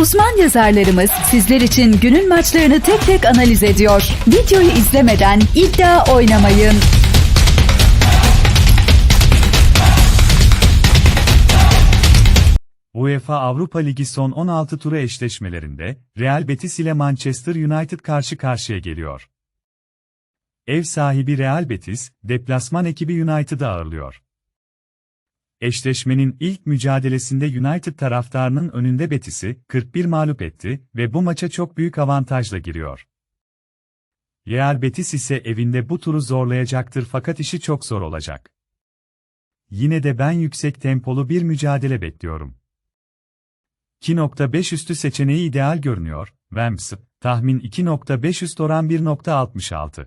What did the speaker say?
Uzman yazarlarımız sizler için günün maçlarını tek tek analiz ediyor. Videoyu izlemeden iddia oynamayın. UEFA Avrupa Ligi son 16 turu eşleşmelerinde Real Betis ile Manchester United karşı karşıya geliyor. Ev sahibi Real Betis, deplasman ekibi United'ı ağırlıyor. Eşleşmenin ilk mücadelesinde United taraftarının önünde Betis'i 41 mağlup etti ve bu maça çok büyük avantajla giriyor. Real Betis ise evinde bu turu zorlayacaktır fakat işi çok zor olacak. Yine de ben yüksek tempolu bir mücadele bekliyorum. 2.5 üstü seçeneği ideal görünüyor. Vamps, tahmin 2.5 üst oran 1.66.